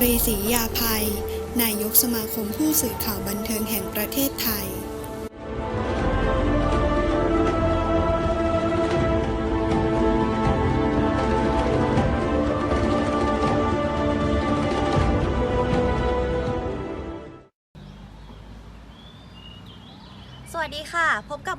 ศรียาภัย นายกสมาคมผู้สื่อข่าวบันเทิงแห่งประเทศไทย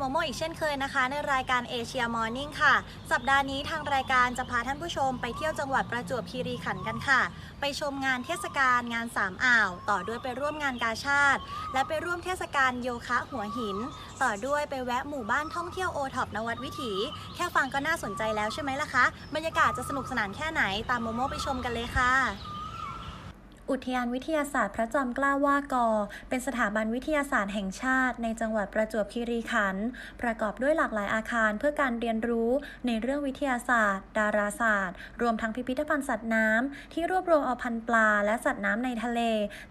โมโมอีกเช่นเคยนะคะ ในรายการเอเชียมอร์นิ่งค่ะ สัปดาห์นี้ทางรายการจะพาท่านผู้ชมไปเที่ยวจังหวัดประจวบคีรีขันธ์กันค่ะ ไปชมงานเทศกาลงานสามอ่าว ต่อด้วยไปร่วมงานกาชาติ และไปร่วมเทศกาลโยคะหัวหิน ต่อด้วยไปแวะหมู่บ้านท่องเที่ยวโอท็อปนวัดวิถี แค่ฟังก็น่าสนใจแล้วใช่ไหมล่ะคะ บรรยากาศจะสนุกสนานแค่ไหนตามโมโมไปชมกันเลยค่ะ อุทยานวิทยาศาสตร์พระจอมเกล้าว่ากอ เป็นสถาบันวิทยาศาสตร์แห่งชาติ ในจังหวัดประจวบคีรีขันธ์ประกอบด้วยหลากหลายอาคารเพื่อการเรียนรู้ในเรื่องวิทยาศาสตร์ ดาราศาสตร์ รวมทั้งพิพิธภัณฑ์สัตว์น้ำที่รวบรวมเอาพันธุ์ปลา และสัตว์น้ำในทะเล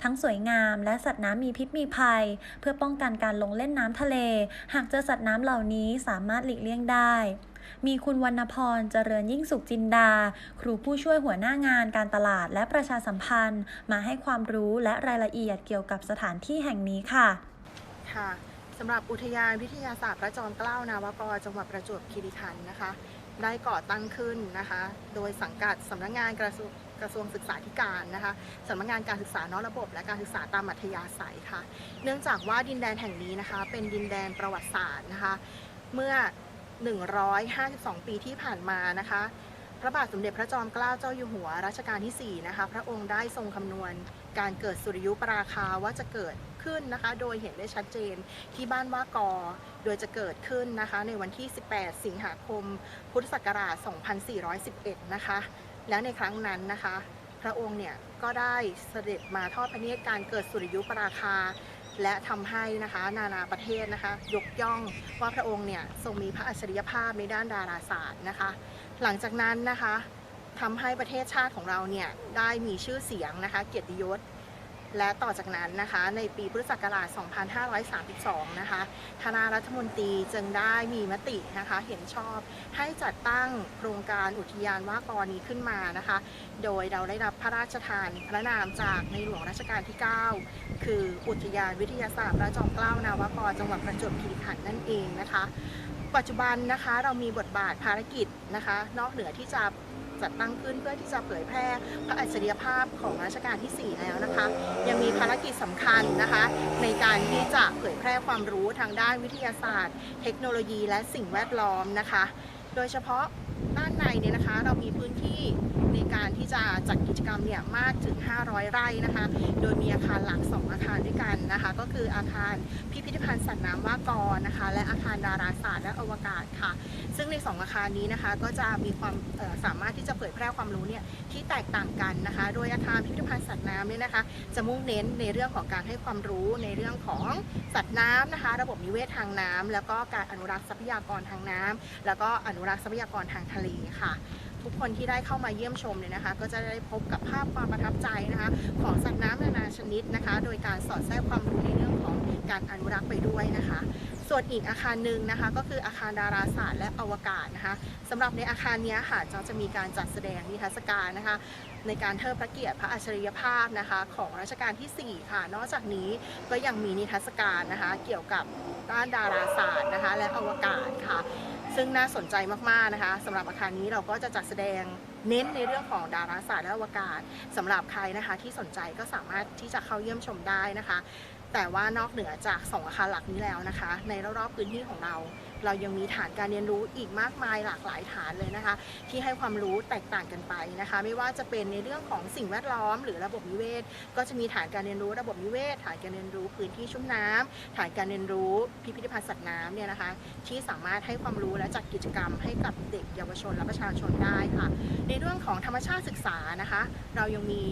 ทั้งสวยงาม และสัตว์น้ำมีพิษมีภัย เพื่อป้องกันการลงเล่นน้ำทะเล หากเจอสัตว์น้ำเหล่านี้สามารถหลีกเลี่ยงได้ มีคุณวรรณพรเจริญยิ่งสุขจินดา ครูผู้ช่วยหัวหน้างานการตลาดและประชาสัมพันธ์ มาให้ความรู้และรายละเอียดเกี่ยวกับสถานที่แห่งนี้ค่ะ ค่ะสำหรับอุทยานวิทยาศาสตร์พระจอมเกล้านาวกรจังหวัดประจวบคีรีขันธ์นะคะ ได้ก่อตั้งขึ้นนะคะ โดยสังกัดสำนักงานกระทรวงกระทรวงศึกษาธิการนะคะสำนักงานการศึกษานอกระบบ และการศึกษาตามอัธยาศัยค่ะ เนื่องจากว่าดินแดนแห่งนี้นะคะ เป็นดินแดนประวัติศาสตร์นะคะ เมื่อ 152 ปีที่ผ่านมานะคะ พระบาทสมเด็จพระจอมเกล้าเจ้าอยู่หัวรัชกาลที่ 4 นะคะ พระองค์ได้ทรงคำนวณการเกิดสุริยุปราคาว่าจะเกิดขึ้นนะคะ โดยเห็นได้ชัดเจนที่บ้านว่ากอ โดยจะเกิดขึ้นนะคะ ในวันที่ 18 สิงหาคม พุทธศักราช 2411 นะคะ แล้วในครั้งนั้นนะคะ พระองค์เนี่ยก็ได้เสด็จมาทอดพระเนตรการเกิดสุริยุปราคา และทำให้นะคะนานาประเทศนะคะยกย่องว่าพระองค์เนี่ยทรงมีพระอัจฉริยภาพในด้านดาราศาสตร์นะคะ หลังจากนั้นนะคะทำให้ประเทศชาติของเราเนี่ยได้มีชื่อเสียงนะคะเกียรติยศ และต่อจากนั้นนะคะในปีพุทธศักราช 2532 นะคะคณะรัฐมนตรีจึงได้มีมตินะคะเห็นชอบให้จัดตั้งโครงการอุทยานว่ากรนี้ขึ้นมานะคะ โดยเราได้รับพระราชทานพระนามจากในหลวงรัชกาลที่ 9 คืออุทยานวิทยาศาสตร์พระจอมเกล้านาวกรจังหวัดประจวบคีรีขันธ์นั่นเองนะคะปัจจุบันนะคะเรามีบทบาทภารกิจนะคะ นอกเหนือที่จะ จัดตั้งขึ้นเพื่อที่จะเผยแพร่พระอัจฉริยภาพของรัชกาลที่ 4 แล้วนะคะ ยังมีภารกิจสำคัญนะคะ ในการที่จะเผยแพร่ความรู้ทางด้านวิทยาศาสตร์ เทคโนโลยีและสิ่งแวดล้อมนะคะ โดยเฉพาะ ด้านในเนี่ยนะคะ เรามีพื้นที่ในการที่จะจัดกิจกรรมเนี่ยมากถึง 500 ไร่นะคะ โดยมีอาคารหลัก 2 อาคารด้วยกันนะคะ ก็คืออาคารพิพิธภัณฑ์สัตว์น้ำว่ากรนะคะ และอาคารดาราศาสตร์และอวกาศค่ะ ซึ่งใน 2 อาคารนี้นะคะก็จะมีความสามารถที่จะเผยแพร่ความรู้เนี่ยที่แตกต่างกันนะคะ โดยอาคารพิพิธภัณฑ์สัตว์น้ำเนี่ยนะคะ จะมุ่งเน้นในเรื่องของการให้ความรู้ในเรื่องของสัตว์น้ำนะคะ ระบบนิเวศทางน้ำแล้วก็การอนุรักษ์ทรัพยากรทางน้ำแล้วก็อนุรักษ์ทรัพยากรทางทะเลค่ะ ทุกคนที่ได้เข้ามาเยี่ยมชมเนี่ยนะคะ ก็จะได้พบกับภาพความประทับใจนะคะ ของสัตว์น้ำนานาชนิดนะคะ โดยการสอดแทรกความรู้ในเรื่องของการอนุรักษ์ไปด้วยนะคะส่วนอีกอาคารหนึ่งนะคะก็คืออาคารดาราศาสตร์และอวกาศนะคะสำหรับในอาคารนี้ค่ะจะจะมีการจัดแสดงนิทรรศการนะคะ ในการเทิดพระเกียรติพระอัจฉริยภาพนะคะ ของรัชกาลที่ 4 ค่ะ นอกจากนี้ก็ยังมีนิทรรศการนะคะ เกี่ยวกับด้านดาราศาสตร์นะคะ และอวกาศค่ะ ซึ่งน่าสนใจมากๆนะคะสำหรับอาคารนี้เราก็จะจัดแสดงเน้นในเรื่องของดาราศาสตร์และอวกาศสำหรับใครนะคะที่สนใจก็สามารถที่จะเข้าเยี่ยมชมได้นะคะ แต่ว่านอกเหนือจากสองอาคารหลักนี้แล้วนะคะ ในรอบๆพื้นที่ของเรา เรายังมีฐานการเรียนรู้อีกมากมายหลากหลายฐานเลยนะคะ ที่ให้ความรู้แตกต่างกันไปนะคะ ไม่ว่าจะเป็นในเรื่องของสิ่งแวดล้อม หรือระบบนิเวศ ก็จะมีฐานการเรียนรู้ระบบนิเวศ ฐานการเรียนรู้พื้นที่ชุ่มน้ำฐานการเรียนรู้พิพิธภัณฑ์สัตว์น้ำเนี่ยนะคะ ที่สามารถให้ความรู้และจัดกิจกรรมให้กับเด็กเยาวชนและประชาชนได้ค่ะ ในเรื่องของธรรมชาติศึกษานะคะ เรายังมี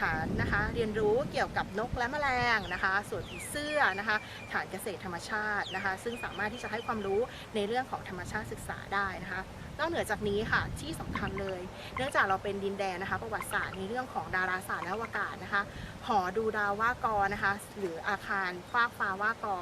ฐานนะคะเรียนรู้เกี่ยวกับนกและแมลงนะคะส่วนผีเสื้อนะคะ ฐานเกษตรธรรมชาตินะคะ ซึ่งสามารถที่จะให้ความรู้ในเรื่องของธรรมชาติศึกษาได้นะคะ นอกเหนือจากนี้ค่ะที่สำคัญเลย เนื่องจากเราเป็นดินแดนนะคะ ประวัติศาสตร์ในเรื่องของดาราศาสตร์และอวกาศนะคะหอดูดาวว่ากอนะคะ หรืออาคารฟาฟ้าว่ากอ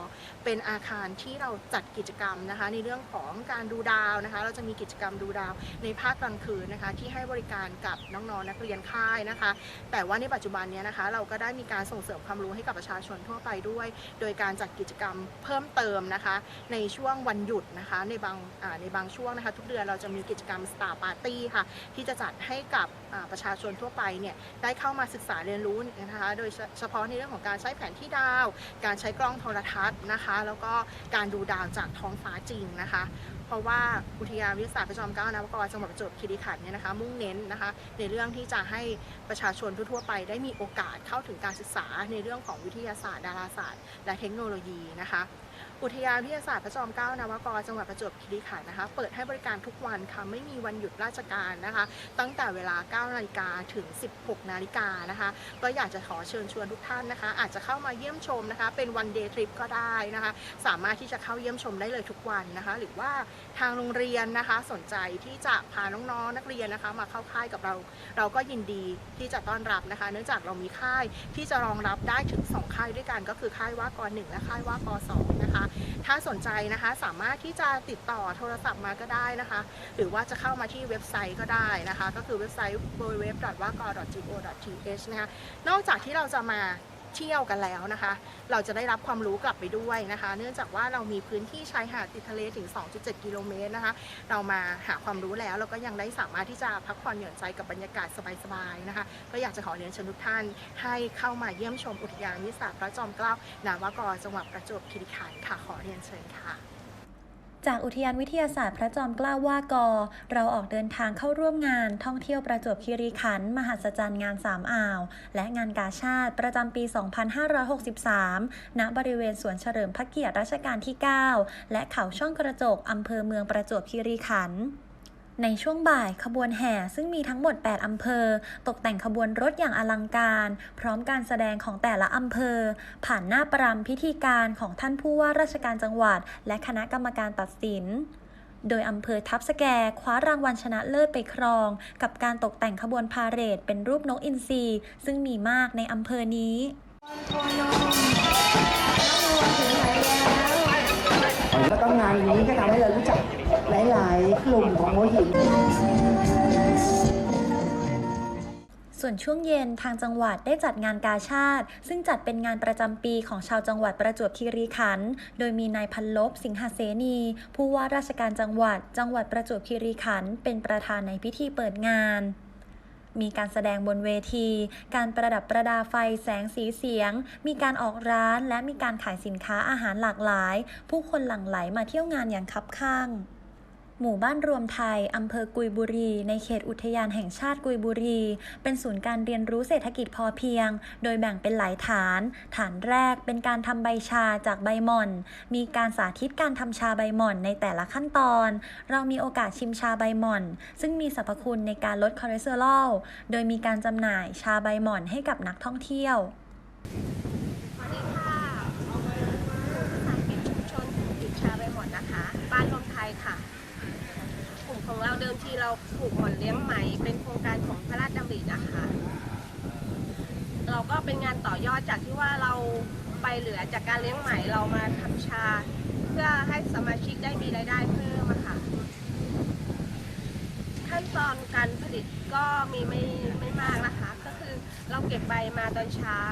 เป็นอาคารที่เราจัดกิจกรรมนะคะ ในเรื่องของการดูดาวนะคะ เราจะมีกิจกรรมดูดาวในภาคกลางคืนนะคะ ที่ให้บริการกับน้องๆนักเรียนค่ายนะคะ แต่ว่าในปัจจุบันเนี้ยนะคะ เราก็ได้มีการส่งเสริมความรู้ให้กับประชาชนทั่วไปด้วย โดยการจัดกิจกรรมเพิ่มเติมนะคะ ในช่วงวันหยุดนะคะ ในบางในบางช่วงนะคะ ทุกเดือนเราจะมีกิจกรรม Star Party ค่ะ ที่จะจัดให้กับประชาชนทั่วไปเนี่ยได้เข้ามาศึกษาเรียนรู้นะคะ โดยเฉพาะในเรื่องของการใช้แผนที่ดาว การใช้กล้องโทรทัศน์นะคะ แล้วก็การดูดาวจากท้องฟ้าจริงนะคะเพราะว่าอุทยานวิทยาศาสตร์พระจอมเกล้านวกรจังหวัดประจวบคีรีขันธ์เนี่ยนะคะมุ่งเน้นนะคะในเรื่องที่จะให้ประชาชนทั่วๆไป ได้มีโอกาสเข้าถึงการศึกษาในเรื่องของวิทยาศาสตร์ ดาราศาสตร์ และเทคโนโลยีนะคะ อุทยานวิทยาศาสตร์พระจอมเกล้านวกรจังหวัดประจวบคีรีขันธ์นะคะ เปิดให้บริการทุกวันค่ะ ไม่มีวันหยุดราชการนะคะ ตั้งแต่เวลา 9 นาฬิกาถึง 16 นาฬิกานะคะ ก็อยากจะขอเชิญชวนทุกท่านนะคะ อาจจะเข้ามาเยี่ยมชมนะคะ เป็นวันเดย์ทริปก็ได้นะคะ สามารถที่จะเข้าเยี่ยมชมได้เลยทุกวันนะคะ หรือว่าทางโรงเรียนนะคะ สนใจที่จะพาน้องๆนักเรียนนะคะ มาเข้าค่ายกับเรา เราก็ยินดีที่จะต้อนรับนะคะ เนื่องจากเรามีค่ายที่จะรองรับได้ถึง 2 ค่ายด้วยกัน ก็คือค่ายว่ากรหนึ่งและค่ายว่ากสองนะคะถ้าสนใจนะคะสามารถที่จะติดต่อโทรศัพท์มาก็ได้นะคะ หรือว่าจะเข้ามาที่เว็บไซต์ก็ได้นะคะ ก็คือเว็บไซต์ w w w w a g o r g o t h นะคะนอกจากที่เราจะมา เที่ยวกันแล้วนะคะ เราจะได้รับความรู้กลับไปด้วยนะคะ เนื่องจากว่าเรามีพื้นที่ชายหาดติดทะเลถึง 2.7 กิโลเมตรนะคะ เรามาหาความรู้แล้วเราก็ยังได้สามารถที่จะพักผ่อนหย่อนใจกับบรรยากาศสบายๆนะคะ ก็อยากจะขอเรียนเชิญทุกท่านให้เข้ามาเยี่ยมชมอุทยานวิสาศาสตร์พระจอมเกล้านาวากรจังหวัดประจวบคีรีขันธ์ค่ะขอเรียนเชิญค่ะ จากอุทยานวิทยาศาสตร์พระจอมเกล้าว่ากอ เราออกเดินทางเข้าร่วมงานท่องเที่ยวประจวบคีรีขันธ์มหัศจรรย์งานสามอ่าว และงานกาชาติประจำปี 2563 ณ บริเวณสวนเฉลิมพระเกียรติรัชกาลที่ 9 และเขาช่องกระจกอำเภอเมืองประจวบคีรีขันธ์ ในช่วงบ่ายขบวนแห่ซึ่งมีทั้งหมด 8 อำเภอ ตกแต่งขบวนรถอย่างอลังการ พร้อมการแสดงของแต่ละอำเภอ ผ่านหน้าประรำพิธีการของท่านผู้ว่าราชการจังหวัด และคณะกรรมการตัดสินโดยอำเภอทับสแกคว้ารางวัลชนะเลิศไปครอง กับการตกแต่งขบวนพาเหรดเป็นรูปนกอินทรีซึ่งมีมากในอำเภอนี้แล้วก็งานนี้ก็ทำให้เรารู้จัก หลาย ๆ กลุ่มของหัวหิน ส่วนช่วงเย็นทางจังหวัดได้จัดงานกาชาติ ซึ่งจัดเป็นงานประจำปีของชาวจังหวัดประจวบคีรีขันธ์โดยมีนายพันลบสิงหเสนี ผู้ว่าราชการจังหวัด จังหวัดประจวบคีรีขันธ์เป็นประธานในพิธีเปิดงานมีการแสดงบนเวที การประดับประดาไฟแสงสีเสียง มีการออกร้านและมีการขายสินค้าอาหารหลากหลาย ผู้คนหลั่งไหลมาเที่ยวงานอย่างคับข้าง หมู่บ้านรวมไทย อำเภอกุยบุรี ในเขตอุทยานแห่งชาติกุยบุรี เป็นศูนย์การเรียนรู้เศรษฐกิจพอเพียง โดยแบ่งเป็นหลายฐาน ฐานแรกเป็นการทำใบชาจากใบหม่อน มีการสาธิตการทำชาใบหม่อนในแต่ละขั้นตอน เรามีโอกาสชิมชาใบหม่อน ซึ่งมีสรรพคุณในการลดคอเลสเตอรอล โดยมีการจำหน่ายชาใบหม่อนให้กับนักท่องเที่ยวสวัสดีค่ะสายกิจชุมชนหยุดชาใบหมอนนะคะ บ้านลมไทยค่ะ กลุ่ม ของเราเดิมทีเราปลูกหม่อนเลี้ยงไหม เป็นโครงการของพระราชดำรินะคะเราก็เป็นงานต่อยอดจากที่ว่าเราไปเหลือจากการเลี้ยงไหมเรามาทำชา เพื่อให้สมาชิกได้มีรายได้เพิ่มอะค่ะขั้นตอนการผลิตก็มีไม่ไม่มากนะคะ ก็คือเราเก็บใบมาตอนเช้า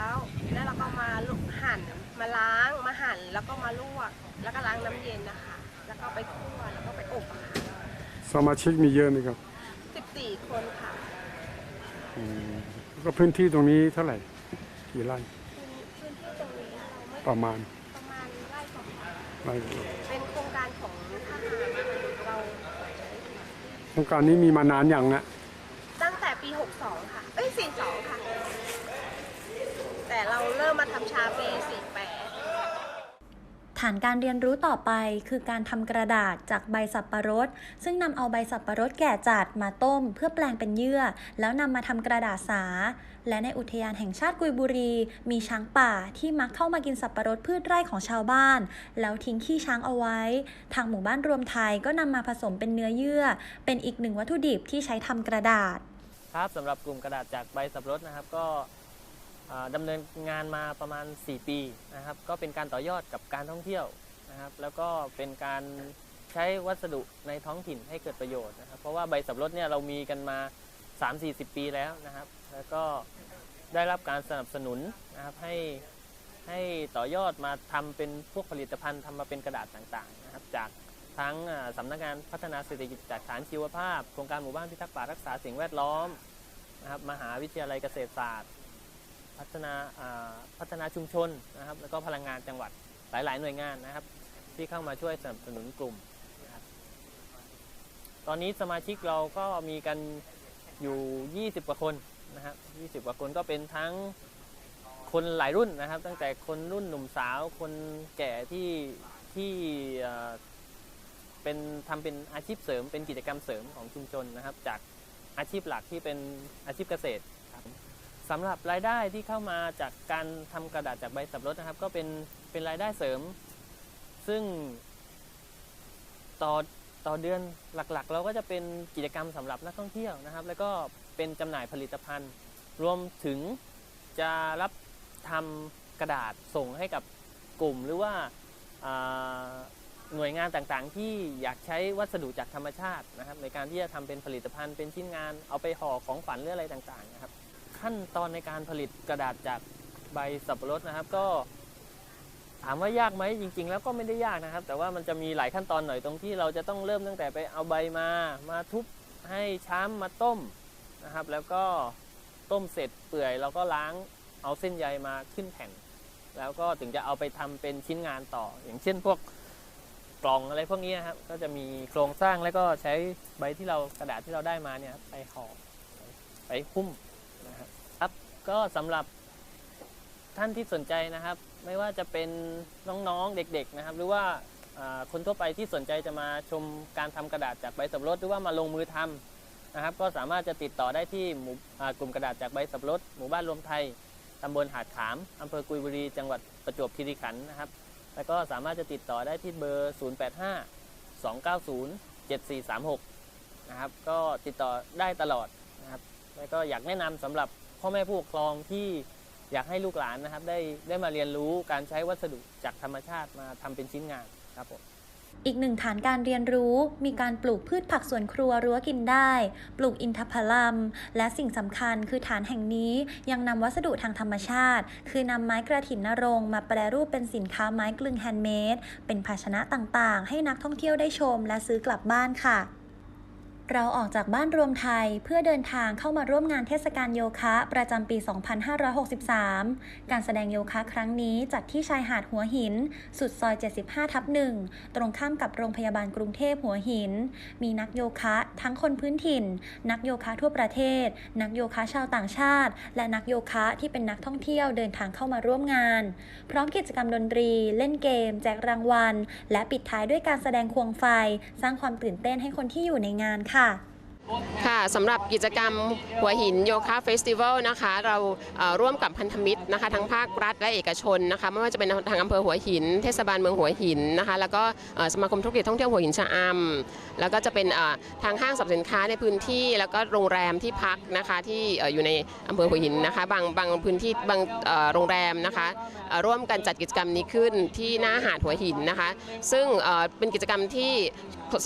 แล้วเราก็มาลุกหั่นมาล้างมาหั่นแล้วก็มาลวก แล้วก็ล้างน้ำเย็นนะคะ แล้วก็ไปคั่วแล้วก็ไปอบค่ะ สมาชิกมีเยอะไหมครับ14 คนค่ะอืมแล้วก็พื้นที่ตรงนี้เท่าไหร่ กี่ไร่พื้นที่ตรงนี้เราไม่ประมาณประมาณไร่สองไร่ไร่เป็นโครงการของทหารเราโครงการนี้มีมานานอย่างนะตั้งแต่ปี 62 ค่ะ เอ้ย 42 ค่ะ แต่เราเริ่มมาทำชาปี48 ฐานการเรียนรู้ต่อไปคือการทำกระดาษจากใบสับปะรด ซึ่งนำเอาใบสับปะรดแก่จัดมาต้ม เพื่อแปลงเป็นเยื่อ แล้วนำมาทำกระดาษสา และในอุทยานแห่งชาติกุยบุรี มีช้างป่าที่มักเข้ามากินสับปะรดพืชไร่ของชาวบ้าน แล้วทิ้งขี้ช้างเอาไว้ ทางหมู่บ้านรวมไทยก็นำมาผสมเป็นเนื้อเยื่อ เป็นอีกหนึ่งวัตถุดิบที่ใช้ทำกระดาษ ครับสำหรับกลุ่มกระดาษจากใบสับปะรดนะครับก็ ดำเนินงานมาประมาณ 4 ปีนะครับ ก็เป็นการต่อยอดกับการท่องเที่ยวนะครับ แล้วก็เป็นการใช้วัสดุในท้องถิ่นให้เกิดประโยชน์นะครับ เพราะว่าใบสับรดเนี่ยเรามีกันมา 3-40 ปีแล้วนะครับ แล้วก็ได้รับการสนับสนุนนะครับให้ให้ต่อยอดมาทำเป็นพวกผลิตภัณฑ์ทำมาเป็นกระดาษต่างๆนะครับ จากทั้งอ่าสำนักงานพัฒนาเศรษฐกิจจากฐานชีวภาพโครงการหมู่บ้านพิทักษ์ป่ารักษาสิ่งแวดล้อมนะครับมหาวิทยาลัยเกษตรศาสตร์ พัฒนาพัฒนาชุมชนนะครับแล้วก็พลังงานจังหวัดหลาย ๆ หน่วยงานนะครับ ที่เข้ามาช่วยสนับสนุนกลุ่มนะครับตอนนี้สมาชิกเราก็มีกันอยู่ 20 กว่าคนนะครับ20 กว่าคนก็เป็นทั้งคนหลายรุ่นนะครับ ตั้งแต่คนรุ่นหนุ่มสาว คนแก่ที่ที่เอ่อเป็นทำเป็นอาชีพเสริม เป็นกิจกรรมเสริมของชุมชนนะครับ จากอาชีพหลักที่เป็นอาชีพเกษตรครับ สำหรับรายได้ที่เข้ามาจากการทำกระดาษจากใบสับปะรดนะครับ ก็เป็นเป็นรายได้เสริม ซึ่งต่อต่อเดือนหลักๆ เราก็จะเป็นกิจกรรมสำหรับนักท่องเที่ยวนะครับ แล้วก็เป็นจำหน่ายผลิตภัณฑ์ รวมถึงจะรับทำกระดาษส่งให้กับกลุ่มหรือว่าอ่าหน่วยงานต่างๆ ที่อยากใช้วัสดุจากธรรมชาตินะครับ ในการที่จะทำเป็นผลิตภัณฑ์เป็นชิ้นงานเอาไปห่อของขวัญหรืออะไรต่างๆนะครับ ขั้นตอนในการผลิตกระดาษจากใบสับปะรดนะครับ ก็ถามว่ายากไหมจริง ๆ แล้วก็ไม่ได้ยากนะครับ แต่ว่ามันจะมีหลายขั้นตอนหน่อยตรงที่เราจะต้องเริ่มตั้งแต่ไปเอาใบมา มาทุบให้ช้ำมาต้มนะครับ แล้วก็ต้มเสร็จเปื่อยเราก็ล้างเอาเส้นใยมาขึ้นแผ่น แล้วก็ถึงจะเอาไปทำเป็นชิ้นงานต่อ อย่างเช่นพวกกล่องอะไรพวกนี้ครับก็จะมีโครงสร้างแล้วก็ใช้ใบที่เรากระดาษที่เราได้มาเนี่ยไปห่อไปหุ้ม ก็สำหรับท่านที่สนใจนะครับ ไม่ว่าจะเป็นน้องๆเด็กๆนะครับ หรือว่าคนทั่วไปที่สนใจจะมาชมการทำกระดาษจากใบสับปะรดหรือว่ามาลงมือทำนะครับ ก็สามารถจะติดต่อได้ที่หมู่กลุ่มกระดาษจากใบสับปะรดหมู่บ้านรวมไทยตำบลหาดขามอำเภอกุยบุรี จังหวัดประจวบคีรีขันธ์นะครับ แล้วก็สามารถจะติดต่อได้ที่เบอร์ 085 290 7436 นะครับ ก็ติดต่อได้ตลอดนะครับ แล้วก็อยากแนะนำสำหรับ พ่อแม่ผู้ปกครองที่อยากให้ลูกหลานนะครับ ได้ได้มาเรียนรู้การใช้วัสดุจากธรรมชาติมาทำเป็นชิ้นงานครับผมอีกหนึ่งฐานการเรียนรู้มีการปลูกพืชผักสวนครัวรั้วกินได้ ปลูกอินทผลัม และสิ่งสำคัญคือฐานแห่งนี้ยังนำวัสดุทางธรรมชาติ คือนำไม้กระถินนรงมาแปรรูปเป็นสินค้าไม้กลึงแฮนด์เมดเป็นภาชนะต่างๆ ให้นักท่องเที่ยวได้ชมและซื้อกลับบ้านค่ะ เราออกจากบ้านรวมไทยเพื่อเดินทางเข้ามาร่วมงานเทศกาลโยคะประจำปี 2563 การแสดงโยคะครั้งนี้จัดที่ชายหาดหัวหิน สุดซอย 75 ทับ1ตรงข้ามกับโรงพยาบาลกรุงเทพหัวหิน มีนักโยคะทั้งคนพื้นถิ่น นักโยคะทั่วประเทศ นักโยคะชาวต่างชาติ และนักโยคะที่เป็นนักท่องเที่ยวเดินทางเข้ามาร่วมงาน พร้อมกิจกรรมดนตรี เล่นเกม แจกรางวัล และปิดท้ายด้วยการแสดงควงไฟ สร้างความตื่นเต้นให้คนที่อยู่ในงานค่ะค่ะ ค่ะสำหรับกิจกรรมหัวหินโยคะเฟสติวัลนะคะ เราร่วมกับพันธมิตรนะคะ ทั้งภาครัฐและเอกชนนะคะ ไม่ว่าจะเป็นทางอำเภอหัวหิน เทศบาลเมืองหัวหินนะคะ แล้วก็สมาคมธุรกิจท่องเที่ยวหัวหินชะอำแล้วก็จะเป็นทางห้างสรรพสินค้าในพื้นที่ แล้วก็โรงแรมที่พักนะคะที่อยู่ในอำเภอหัวหินนะคะ บางบางพื้นที่บางโรงแรมนะคะร่วมกันจัดกิจกรรมนี้ขึ้นที่หน้าหาดหัวหินนะคะ ซึ่งเป็นกิจกรรมที่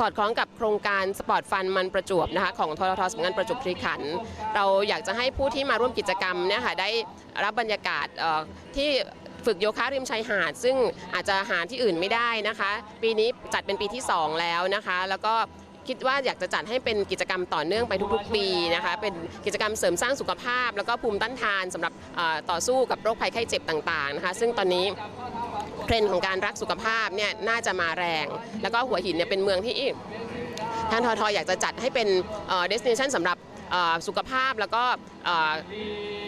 สอดคล้องกับโครงการสปอร์ตฟันมันประจวบนะคะของทททสำนักงานประจวบคีรีขันธ์เราอยากจะให้ผู้ที่มาร่วมกิจกรรมเนี่ยค่ะได้รับบรรยากาศที่ฝึกโยคะริมชายหาด ซึ่งอาจจะหาที่อื่นไม่ได้นะคะ ปีนี้จัดเป็นปีที่ 2 แล้วนะคะ แล้วก็คิดว่าอยากจะจัดให้เป็นกิจกรรมต่อเนื่องไปทุกๆ ปีนะคะ เป็นกิจกรรมเสริมสร้างสุขภาพ แล้วก็ภูมิต้านทานสำหรับต่อสู้กับโรคภัยไข้เจ็บต่างๆนะคะ ซึ่งตอนนี้เทรนด์ของการรักสุขภาพเนี่ยน่าจะมาแรง แล้วก็หัวหินเนี่ยเป็นเมืองที่ ทางททอยากจะจัดให้เป็นเดส i เนชันสำหรับสุขภาพแล้วก็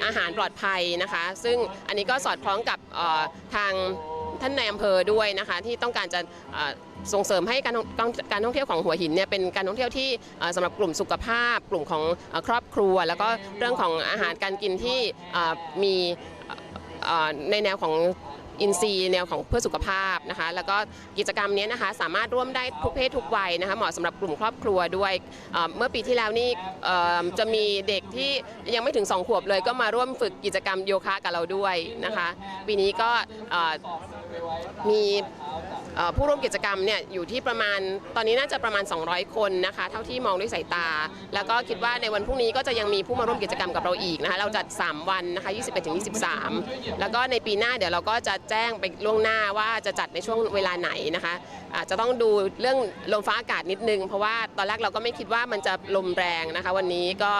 อาหารปลอดภัยนะคะ ซึ่งอันนี้ก็สอดคล้องกับทางท่านในอำเภอด้วยนะคะที่ต้องการจะส่งเสริมให้การการท่องเที่ยวของหัวหินเนี่ยเป็นการท่องเที่ยวที่เอ่อสำหรับกลุ่มสุขภาพ กลุ่มของครอบครัว แล้วก็เรื่องของอาหารการกินที่มีในแนวของ อินซีแนวของเพื่อสุขภาพนะคะแล้วก็กิจกรรมนี้นะคะสามารถร่วมได้ทุกเพศทุกวัยนะคะเหมาะสำหรับกลุ่มครอบครัวด้วยเเมื่อปีที่แล้วนี่จะมีเด็กที่ยังไม่ถึง 2 ขวบเลย ก็มาร่วมฝึกกิจกรรมโยคะกับเราด้วยนะคะปีนี้ก็ มีผู้ร่วมกิจกรรมเนี่ยอยู่ที่ประมาณตอนนี้น่าจะประมาณ 200 คนนะคะเท่าที่มองด้วยสายตา แล้วก็คิดว่าในวันพรุ่งนี้ก็จะยังมีผู้มาร่วมกิจกรรมกับเราอีกนะคะเราจัด 3 วันนะคะ 21-23 แล้วก็ในปีหน้าเดี๋ยวเราก็จะแจ้งไปล่วงหน้าว่าจะจัดในช่วงเวลาไหนนะคะอาจจะต้องดูเรื่องลมฟ้าอากาศนิดนึง เพราะว่าตอนแรกเราก็ไม่คิดว่ามันจะลมแรงนะคะ วันนี้ก็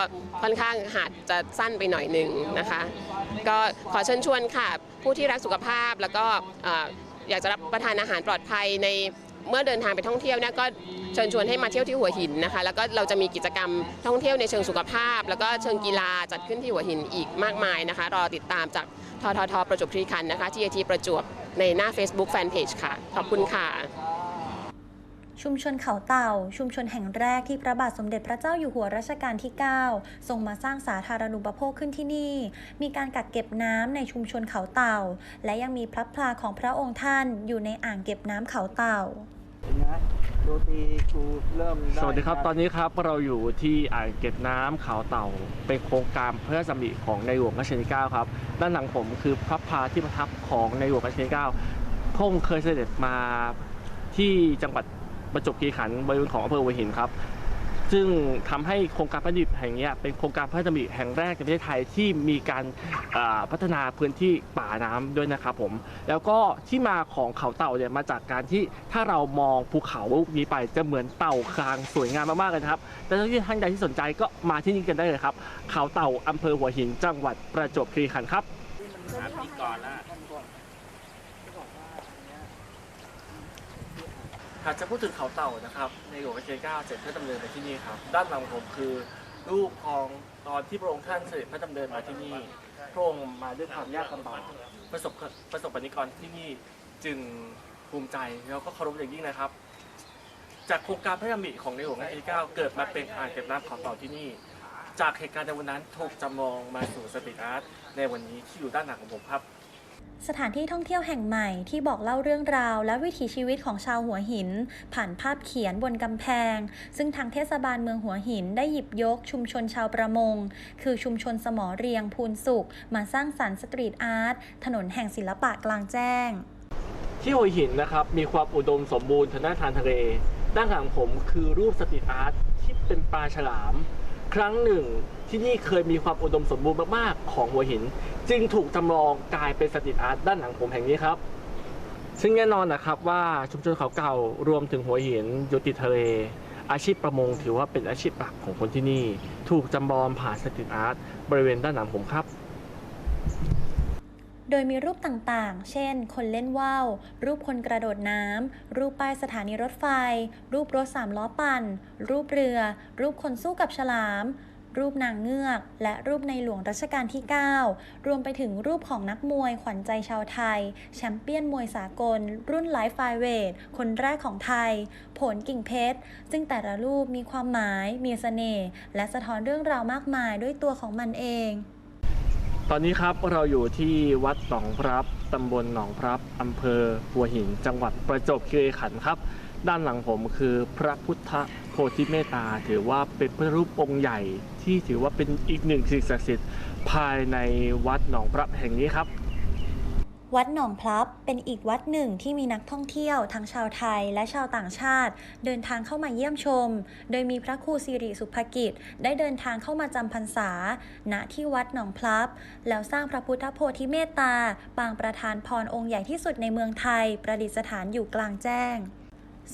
ค่อนข้างหาดจะสั้นไปหน่อยหนึ่งนะคะ ก็ขอเชิญชวนค่ะ ผู้ที่รักสุขภาพแล้วก็อยากจะรับประทานอาหารปลอดภัยในเมื่อเดินทางไปท่องเที่ยวเนี่ยก็เชิญชวนให้มาเที่ยวที่หัวหินนะคะ แล้วก็เราจะมีกิจกรรมท่องเที่ยวในเชิงสุขภาพ แล้วก็เชิงกีฬาจัดขึ้นที่หัวหินอีกมากมายนะคะ รอติดตามจากทททประจวบคีรีขันธ์นะคะ TAT ประจวบในหน้า Facebook Fanpage ค่ะ ขอบคุณค่ะ ชุมชนเขาเต่า ชุมชนแห่งแรกที่พระบาทสมเด็จพระเจ้าอยู่หัวรัชกาลที่ 9 ทรงมาสร้างสาธารณูปโภคขึ้นที่นี่ มีการกักเก็บน้ำในชุมชนเขาเต่า และยังมีพระพลาของพระองค์ท่านอยู่ในอ่างเก็บน้ำเขาเต่าโรตีครูเริ่มไสวัสดีครับ ตอนนี้ครับเราอยู่ที่อ่างเก็บน้ำเขาเต่า เป็นโครงการพระราชดำริของในหลวงรัชกาลที่ 9 ครับ ด้านหลังผมคือพระพลาที่ประทับของในหลวงรัชกาลที่ 9 พระองค์เคยเสด็จมาที่จังหวัด ประจวบคีรีขันธ์บริเวณของอำเภอหัวหินครับ ซึ่งทำให้โครงการพระราชดำริแห่งนี้เป็นโครงการพระราชดำริแห่งแรกในประเทศไทยที่มีการพัฒนาพื้นที่ป่าน้ำด้วยนะครับผม แล้วก็ที่มาของเขาเต่าเนี่ยมาจากการที่ถ้าเรามองภูเขาลูกนี้ไปจะเหมือนเต่าคางสวยงามมากๆเลยครับ แต่ถ้าท่านใดที่สนใจก็มาที่นี่กันได้เลยครับ เขาเต่าอำเภอหัวหินจังหวัดประจวบคีรีขันธ์ครับ หากจะพูดถึงเขาเต่านะครับ ในหลวงรัชกาลที่9เสด็จพระดำเนินไปที่นี่ครับ ด้านหลังผมคือรูปของตอนที่พระองค์ท่านเสด็จพระดำเนินมาที่นี่พระองค์มาด้วยความยากลำบากประสบประสบปนิกรที่นี่จึงภูมิใจแล้วก็เคารพอย่างยิ่งนะครับ จากโครงการพระราชดำริของในหลวงรัชกาลที่9เกิดมาเป็นอ่างเก็บน้ำเขาเต่าที่นี่ จากเหตุการณ์ในวันนั้นถูกจำลองมาสู่สตรีทอาร์ตในวันนี้ที่อยู่ด้านหลังของผมครับ สถานที่ท่องเที่ยวแห่งใหม่ที่บอกเล่าเรื่องราว และวิถีชีวิตของชาวหัวหิน ผ่านภาพเขียนบนกำแพง ซึ่งทางเทศบาลเมืองหัวหินได้หยิบยกชุมชนชาวประมง คือชุมชนสมอเรียงพูนสุข มาสร้างสรรค์สตรีทอาร์ตถนนแห่งศิลปะกลางแจ้ง ที่หัวหินนะครับมีความอุดมสมบูรณ์ทางด้านทางทะเลด้านหลังผมคือรูปสตรีทอาร์ตที่เป็นปลาฉลาม ครั้งหนึ่งที่นี่เคยมีความอุดมสมบูรณ์มากๆ ของหัวหิน จึงถูกจำลองกลายเป็นสตรีทอาร์ตด้านหลังผมแห่งนี้ครับ ซึ่งแน่นอนนะครับว่าชุมชนเขาเก่ารวมถึงหัวหินอยู่ติดทะเล อาชีพประมงถือว่าเป็นอาชีพหลักของคนที่นี่ ถูกจำลองผ่านสตรีทอาร์ตบริเวณด้านหลังผมครับ โดยมีรูปต่างๆ เช่น คนเล่นว่าว รูปคนกระโดดน้ำ รูปป้ายสถานีรถไฟ รูปรถสามล้อปั่น รูปเรือ รูปคนสู้กับฉลาม รูปนางเงือก และรูปในหลวงรัชกาลที่ 9 รวมไปถึงรูปของนักมวยขวัญใจชาวไทย แชมเปี้ยนมวยสากล รุ่นไลฟ์ไฟเวท คนแรกของไทย ผลกิ่งเพชร ซึ่งแต่ละรูปมีความหมาย มีเสน่ห์ และสะท้อนเรื่องราวมากมายด้วยตัวของมันเอง ตอนนี้ครับเราอยู่ที่วัดหนองพรับตำบลหนองพรับอำเภอหัวหิน จังหวัดประจวบคีรีขันธ์ครับ ด้านหลังผมคือพระพุทธโพธิเมตตา ถือว่าเป็นพระรูปองค์ใหญ่ที่ถือว่าเป็นอีกหนึ่งสิ่งศักดิ์สิทธิ์ภายในวัดหนองพรับแห่งนี้ครับ วัดหนองพลับเป็นอีกวัดหนึ่งที่มีนักท่องเที่ยวทั้งชาวไทยและชาวต่างชาติ เดินทางเข้ามาเยี่ยมชม โดยมีพระครูสิริสุภกิจ ได้เดินทางเข้ามาจำพรรษา ณที่วัดหนองพลับ แล้วสร้างพระพุทธโพธิเมตตา ปางประธานพรองค์ใหญ่ที่สุดในเมืองไทย ประดิษฐานอยู่กลางแจ้ง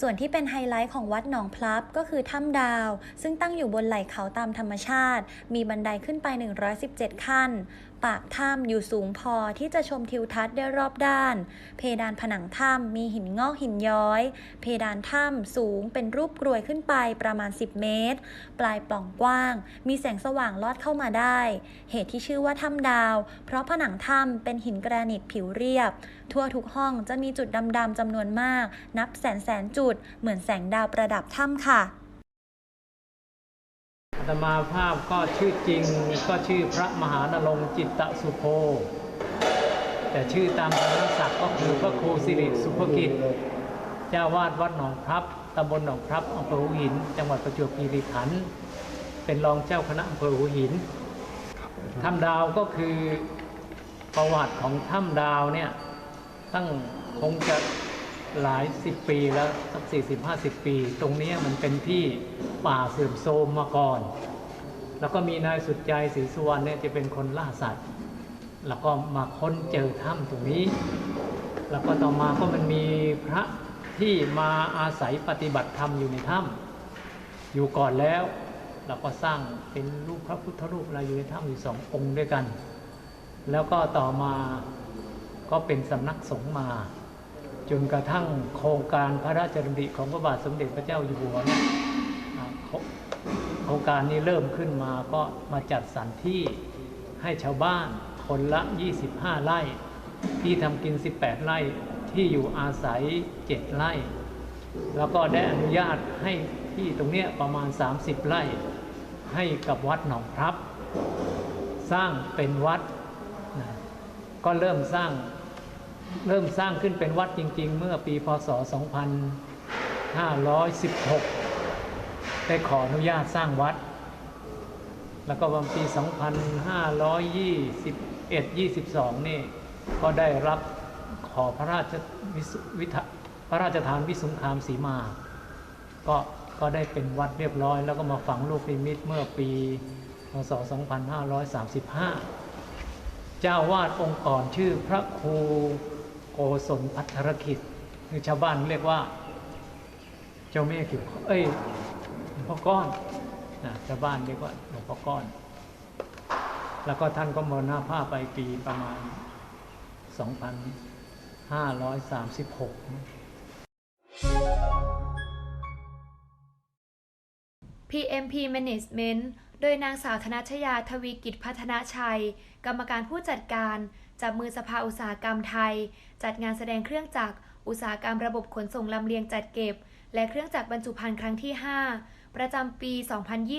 ส่วนที่เป็นไฮไลท์ของวัดหนองพลับก็คือถ้ำดาว ซึ่งตั้งอยู่บนไหล่เขาตามธรรมชาติ มีบันไดขึ้นไป 117 ขั้น ปากถ้ำอยู่สูงพอที่จะชมทิวทัศน์ได้รอบด้าน เพดานผนังถ้ำมีหินงอกหินย้อย เพดานถ้ำสูงเป็นรูปกรวยขึ้นไปประมาณ 10 เมตร ปลายปล่องกว้าง มีแสงสว่างลอดเข้ามาได้ เหตุที่ชื่อว่าถ้ำดาว เพราะผนังถ้ำเป็นหินแกรนิตผิวเรียบ ทั่วทุกห้องจะมีจุดดำๆจำนวนมาก นับแสนแสนจุด เหมือนแสงดาวประดับถ้ำค่ะ ตมาภาพก็ชื่อจริงก็ชื่อพระมหานรงค์จิตตสุโภ แต่ชื่อตามพระศักดิ์ก็คือพระครูสิริสุภกิจ เจ้าวาดวัดหนองพรับตำบลหนองพรับอำเภอหัวหิน จังหวัดประจวบคีรีขันธ์เป็นรองเจ้าคณะอำเภอหัวหินถ้ำดาวก็คือประวัติของถ้ำดาวเนี่ยตั้งคงจะ หลายสิบปีแล้วสักสี่สิบห้าสิบปี ตรงนี้มันเป็นที่ป่าเสื่อมโทรมมาก่อน แล้วก็มีนายสุดใจศรีสุวรรณเนี่ยจะเป็นคนล่าสัตว์ แล้วก็มาค้นเจอถ้ำตรงนี้ แล้วก็ต่อมาก็มันมีพระที่มาอาศัยปฏิบัติธรรมอยู่ในถ้ำอยู่ก่อนแล้วแล้วก็สร้างเป็นรูปพระพุทธรูปอะไรอยู่ในถ้ำอยู่สององค์ด้วยกัน แล้วก็ต่อมาก็เป็นสำนักสงฆ์มา จนกระทั่งโครงการพระราชดำริของพระบาทสมเด็จพระเจ้าอยู่หัวเนี่ยโครงการนี้เริ่มขึ้นมาก็มาจัดสรรที่ให้ชาวบ้านคนละ 25 ไร่ ที่ทำกิน 18 ไร่ที่อยู่อาศัย 7 ไร่ แล้วก็ได้อนุญาตให้ที่ตรงเนี้ยประมาณ 30 ไร่ ให้กับวัดหนองพรับ สร้างเป็นวัดนะก็เริ่มสร้าง เริ่มสร้างขึ้นเป็นวัดจริง ๆ เมื่อปีพศ 2516 ได้ขออนุญาตสร้างวัด แล้วก็วันปี 2521-22 นี่ ก็ได้รับขอพระราชวิวทพระราชทานวิสุงคามสีมา ก็ก็ได้เป็นวัดเรียบร้อย แล้วก็มาฝังลูกนิมิตเมื่อปีพศ 2535 เจ้าวาดองค์ก่อนชื่อพระครู โกศลพัทรคิดคือชาวบ้านเรียกว่า เจ้าแม่กิวเอ้ยหลวงพ่อก้อนนะชาวบ้านเรียกว่าหลวงพ่อก้อน แล้วก็ท่านก็มรณภาพไปปีประมาณ 2536 PMP Management โดยนางสาวธนชยาทวีกิจพัฒนาชัย กรรมการผู้จัดการ จับมือสภาอุตสาหกรรมไทย จัดงานแสดงเครื่องจักร อุตสาหกรรมระบบขนส่งลำเลียงจัดเก็บ และเครื่องจักรบรรจุภัณฑ์ครั้งที่ 5 ประจำปี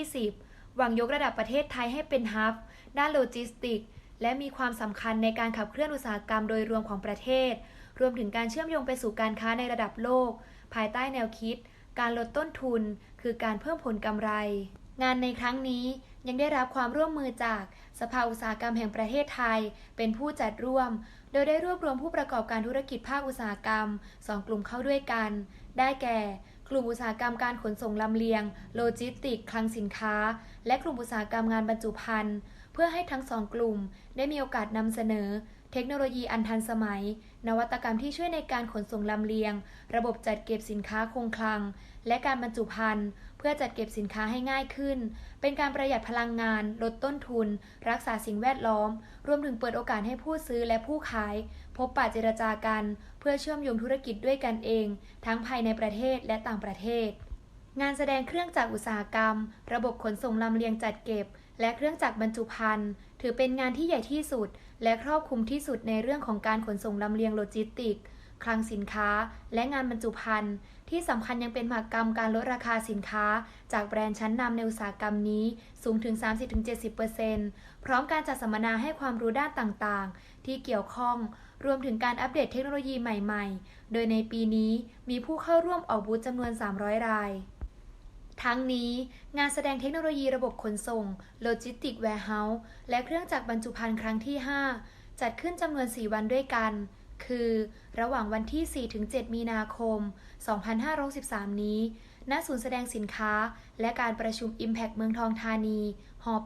2020 หวังยกระดับประเทศไทยให้เป็นฮับ ด้านโลจิสติกส์และมีความสำคัญในการขับเคลื่อนอุตสาหกรรมโดยรวมของประเทศ รวมถึงการเชื่อมโยงไปสู่การค้าในระดับโลก ภายใต้แนวคิด การลดต้นทุน คือการเพิ่มผลกำไร งานในครั้งนี้ ยังได้รับความร่วมมือจากสภาอุตสาหกรรมแห่งประเทศไทย เป็นผู้จัดร่วม โดยได้รวบรวมผู้ประกอบการธุรกิจภาคอุตสาหกรรมสองกลุ่มเข้าด้วยกัน ได้แก่ กลุ่มอุตสาหกรรมการขนส่งลำเลียง โลจิสติก คลังสินค้า และกลุ่มอุตสาหกรรมงานบรรจุภัณฑ์ เพื่อให้ทั้งสองกลุ่ม ได้มีโอกาสนำเสนอ เทคโนโลยีอันทันสมัย นวัตกรรมที่ช่วยในการขนส่งลำเลียง ระบบจัดเก็บสินค้าคงคลัง และการบรรจุภัณฑ์ พื่อจัดเก็บสินค้าให้ง่ายขึ้น เป็นการประหยัดพลังงาน ลดต้นทุน รักษาสิ่งแวดล้อม รวมถึงเปิดโอกาสให้ผู้ซื้อและผู้ขาย พบปะเจรจากัน เพื่อเชื่อมโยงธุรกิจด้วยกันเอง ทั้งภายในประเทศและต่างประเทศ งานแสดงเครื่องจักรอุตสาหกรรม ระบบขนส่งลำเลียงจัดเก็บ และเครื่องจักรบรรจุภัณฑ์ถือเป็นงานที่ใหญ่ที่สุด และครอบคลุมที่สุดในเรื่องของการขนส่งลำเลียงโลจิสติกส์คลังสินค้า และงานบรรจุภัณฑ์ ที่สำคัญยังเป็นมหกรรมการลดราคาสินค้า จากแบรนด์ชั้นนำในอุตสาหกรรมนี้สูงถึง 30-70%พร้อมการจัดสัมมนาให้ความรู้ด้านต่างๆ ที่เกี่ยวข้อง รวมถึงการอัปเดตเทคโนโลยีใหม่ๆ โดยในปีนี้มีผู้เข้าร่วมออกบูธจำนวน 300 รายทั้งนี้งานแสดงเทคโนโลยีระบบขนส่ง Logistic Warehouse และเครื่องจักรบรรจุภัณฑ์ครั้งที่ 5 จัดขึ้นจำนวน 4 วันด้วยกัน คือระหว่างวันที่ 4-7 มีนาคม 2563 นี้ ณ ศูนย์แสดงสินค้า และการประชุม Impact เมืองทองธานีห8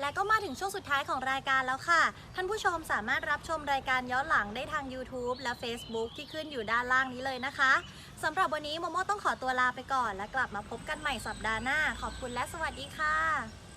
และก็มาถึงช่วงสุดท้ายของรายการแล้วค่ะ ท่านผู้ชมสามารถรับชมรายการย้อนหลังได้ทาง YouTube และ Facebook ที่ขึ้นอยู่ด้านล่างนี้เลยนะคะ สำหรับวันนี้โมโมต้องขอตัวลาไปก่อน และกลับมาพบกันใหม่สัปดาห์หน้า ขอบคุณและสวัสดีค่ะ